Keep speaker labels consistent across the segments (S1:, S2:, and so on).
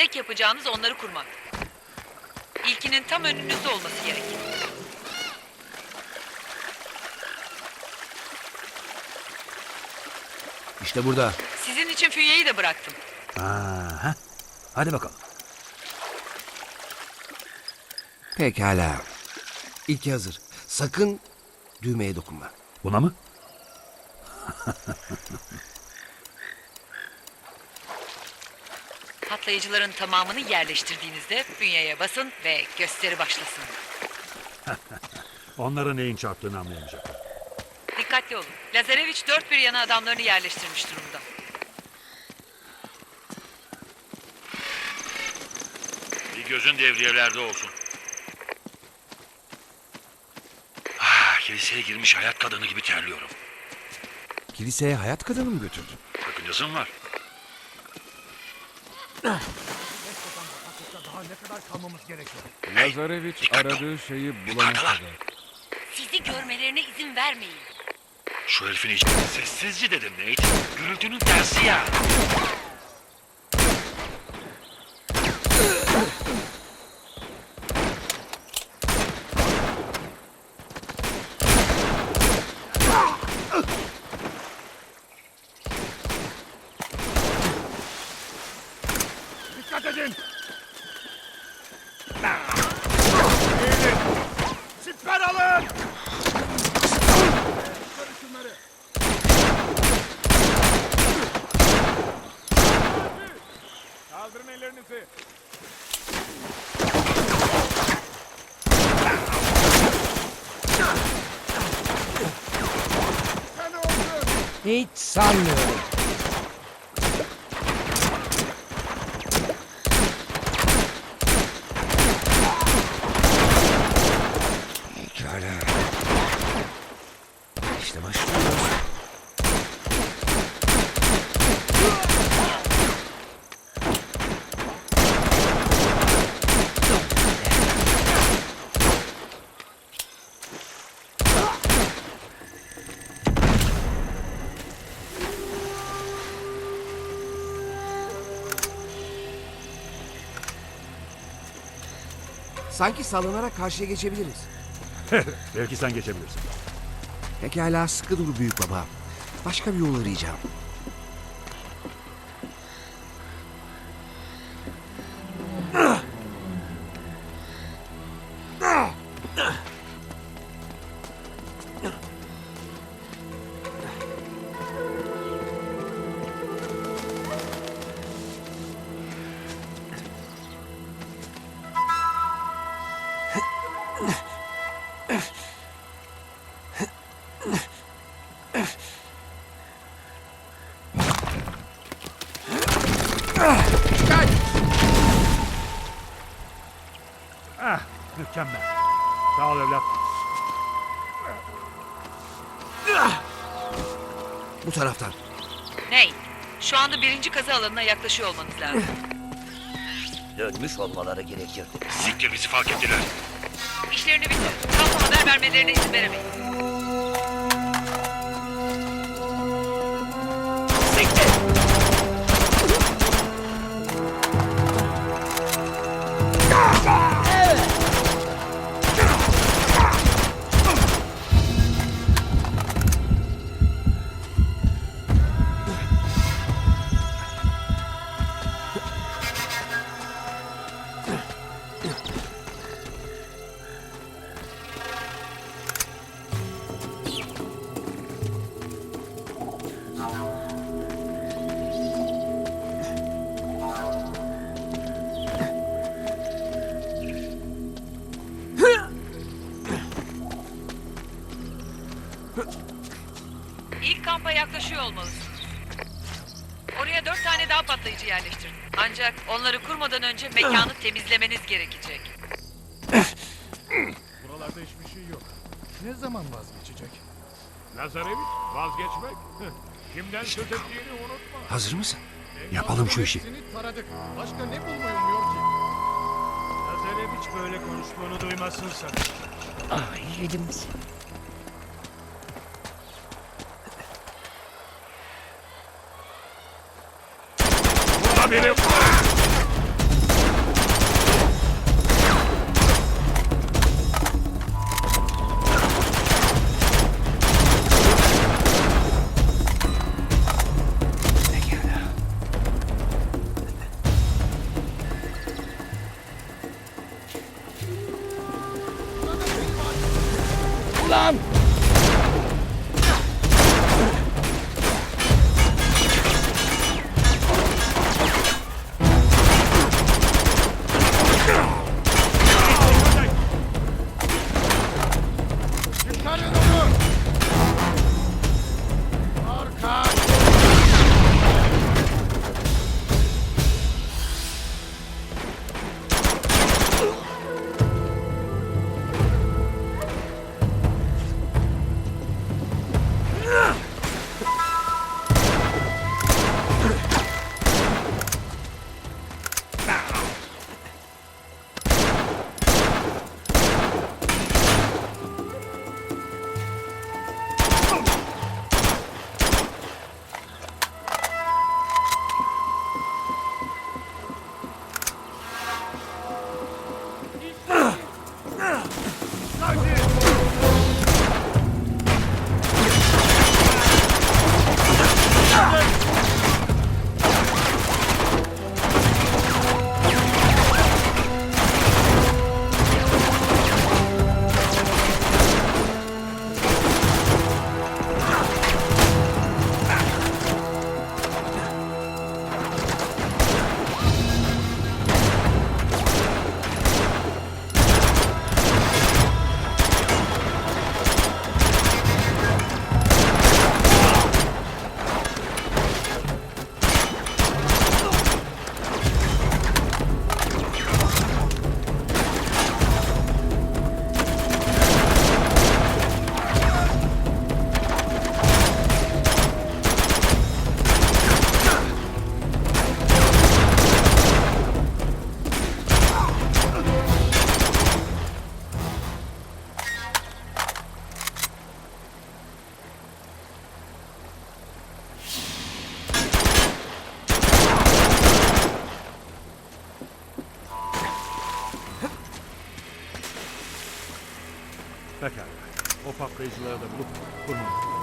S1: Tek yapacağınız onları kurmak. İlkinin tam önünüzde olması gerek.
S2: İşte burada.
S1: Sizin için fünyeyi de bıraktım.
S2: Aha. Hadi bakalım. Pekala. İlki hazır. Sakın düğmeye dokunma.
S3: Buna mı?
S1: Patlayıcıların tamamını yerleştirdiğinizde bünyeye basın ve gösteri başlasın.
S3: Onlara neyin çarptığını anlayamayacaklar.
S1: Dikkatli olun. Lazareviç dört bir yana adamlarını yerleştirmiş durumda.
S4: Bir gözün devriyelerde olsun. Ah, kiliseye girmiş hayat kadını gibi terliyorum.
S2: Kiliseye hayat kadını mı götürdün?
S4: Sakıncası mı var?
S5: Lazareviç
S4: dikkatli ol.
S5: aradığı şeyi bulana kadar.
S1: Sizi görmelerine izin vermeyin.
S4: Şu herifin hiç... Sessizce dedim Nate. Gürültünün tersi ya.
S3: Dikkat edin! Siper alın! Kaldırın ellerinizi.
S2: Hiç sanmıyorum. Sanki sallanarak karşıya geçebiliriz.
S3: Belki sen geçebilirsin.
S2: Pekala sıkı dur büyük baba. Başka bir yol arayacağım.
S3: Ah, mükemmel. Sağ ol evlat.
S2: Bu taraftan.
S1: Ney? Şu anda birinci kazı alanına yaklaşıyor olmanız lazım.
S6: Dönmüş olmaları gerekirdi.
S4: Siktir bizi fark ettiler.
S1: İşlerini bitir. Kampa haber vermelerine izin veremeyiz. Patlayıcı yerleştirdim. Ancak onları kurmadan önce mekanı temizlemeniz gerekecek.
S5: Buralarda hiçbir şey yok. Ne zaman vazgeçecek?
S3: Lazareviç vazgeçmek. Kimden söz ettiğini unutma.
S2: Hazır mısın? Yapalım şu işi.
S5: Hepsini taradık. Başka ne bulmayı umuyor ki?
S3: Lazareviç böyle konuştuğunu duymazsın sen.
S6: Ah yedim.
S3: Burada biri var. Ulan!
S4: Pekala. O patlayıcıları da bulup kurmamız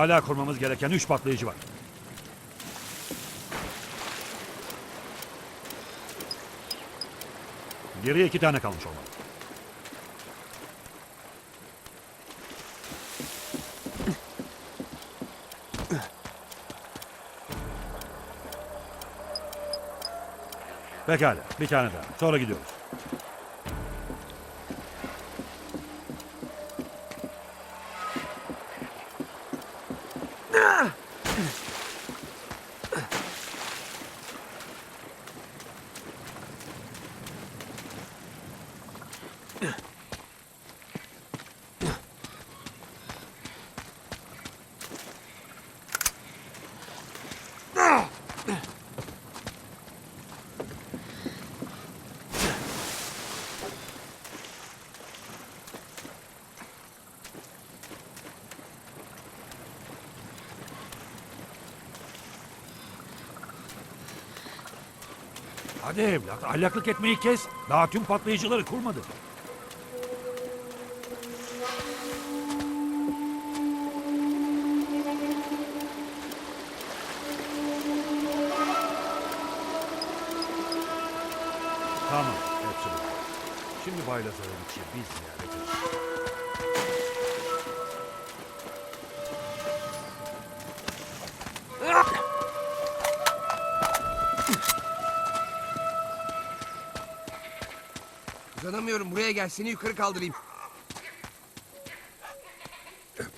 S4: Hala kurmamız gereken üç patlayıcı var. Geriye iki tane kalmış olmalı. Pekala, bir tane daha. Sonra gidiyoruz. Hadi evlat, ahlaklık etmeyi kes. Daha tüm patlayıcıları kurmadı. Tamam, hepsi. Şimdi Bay Lazareviç'i biz ziyaret edeceğiz.
S2: Uzanamıyorum. Buraya gel. Seni yukarı kaldırayım.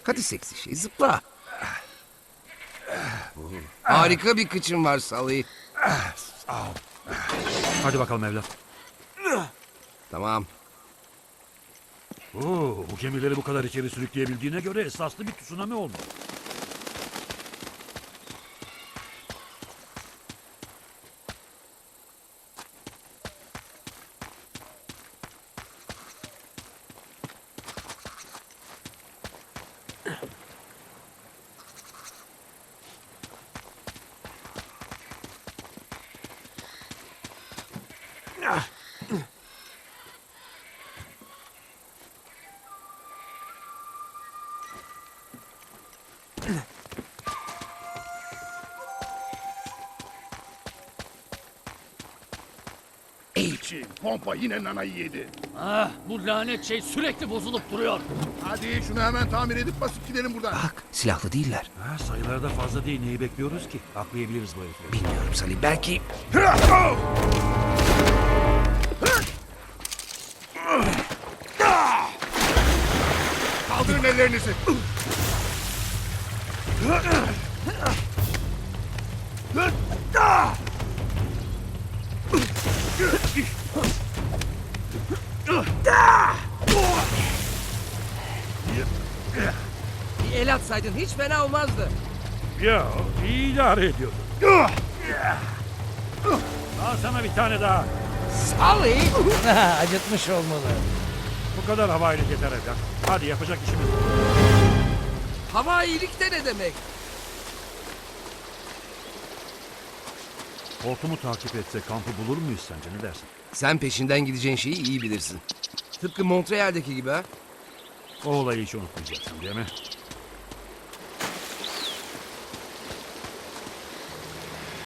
S2: Hadi seksi şey. Zıpla. Harika bir kıçın var Salih.
S4: Hadi bakalım evlat.
S2: Tamam.
S4: Oo, bu gemileri bu kadar içeri sürükleyebildiğine göre esaslı bir tsunami olmalı.
S3: Pompa yine nanayı yedi.
S7: Ah bu lanet şey sürekli bozulup duruyor.
S3: Hadi şunu hemen tamir edip basıp gidelim buradan.
S2: Bak silahlı değiller.
S4: Ha, sayıları da fazla değil. Neyi bekliyoruz ki? Aklayabiliriz bu herifleri.
S2: Bilmiyorum Salih belki
S3: Kaldırın ellerinizi.
S2: bir el atsaydın hiç fena olmazdı.
S4: Ya iyi idare ediyordun. Al sana bir tane daha.
S2: Salih!
S6: Acıtmış olmalı.
S4: Bu kadar havayla yeter evlat. Hadi yapacak işimiz var.
S2: Hava iyilik de ne demek?
S4: Hortumu takip etse kampı bulur muyuz sence ne dersin?
S2: Sen peşinden gideceğin şeyi iyi bilirsin. Tıpkı Montreal'deki gibi ha.
S4: O olayı hiç unutmayacaksın değil mi?